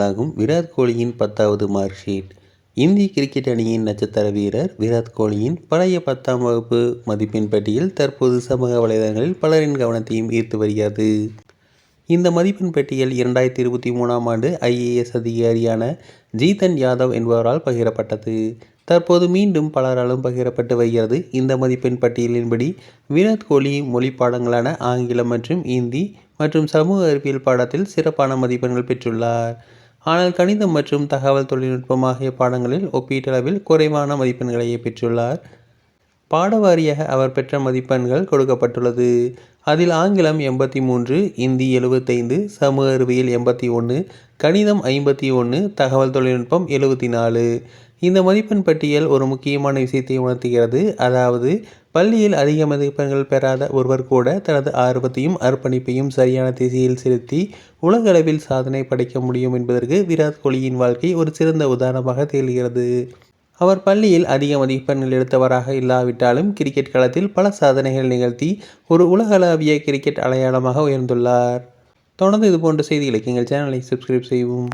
ஆகும் விராட் கோலியின் பத்தாவது mark sheet இந்திய கிரிக்கெட் அணியின் நட்சத்திர வீரர் விராட் கோலியின் பழைய பத்தாம் வகுப்பு மதிப்பெண் பட்டியல் தற்போது சமூக வலைதளங்களில் பலரின் கவனத்தையும் ஈர்த்து வருகிறது. இந்த மதிப்பெண் பட்டியல் இரண்டாயிரத்தி இருபத்தி மூணாம் ஆண்டு ஐஏஎஸ் அதிகாரியான ஜீதன் யாதவ் என்பவரால் பகிரப்பட்டது. தற்போது மீண்டும் பலராலும் பகிரப்பட்டு வருகிறது. இந்த மதிப்பெண் பட்டியலின்படி விராட் கோலி மொழி பாடங்களான ஆங்கிலம் மற்றும் இந்தி மற்றும் சமூக அறிவியல் பாடத்தில் சிறப்பான மதிப்பெண்கள் பெற்றுள்ளார். ஆனால் கணிதம் மற்றும் தகவல் தொழில்நுட்பம் ஆகிய பாடங்களில் ஒப்பீட்டளவில் குறைவான மதிப்பெண்களையே பெற்றுள்ளார். பாடவாரியாக அவர் பெற்ற மதிப்பெண்கள் கொடுக்கப்பட்டுள்ளது. அதில் ஆங்கிலம் எண்பத்தி மூன்று இந்தி எழுபத்தைந்து சமூக அறிவியல் எண்பத்தி ஒன்று கணிதம் ஐம்பத்தி ஒன்று தகவல் தொழில்நுட்பம் எழுபத்தி நாலு. இந்த மதிப்பெண் பட்டியல் ஒரு முக்கியமான விஷயத்தை உணர்த்துகிறது. அதாவது பள்ளியில் அதிக மதிப்பெண்கள் பெறாத ஒருவர் கூட தனது ஆர்வத்தையும் அர்ப்பணிப்பையும் சரியான திசையில் செலுத்தி உலகளவில் சாதனை படைக்க முடியும் என்பதற்கு விராட் கோலியின் வாழ்க்கை ஒரு சிறந்த உதாரணமாக திகழ்கிறது. அவர் பள்ளியில் அதிக மதிப்பெண்கள் எடுத்தவராக இல்லாவிட்டாலும் கிரிக்கெட் களத்தில் பல சாதனைகள் நிகழ்த்தி ஒரு உலகளாவிய கிரிக்கெட் அடையாளமாக உயர்ந்துள்ளார். தொடர்ந்து இதுபோன்ற செய்திகளுக்கு எங்கள் சேனலை சப்ஸ்கிரைப் செய்வோம்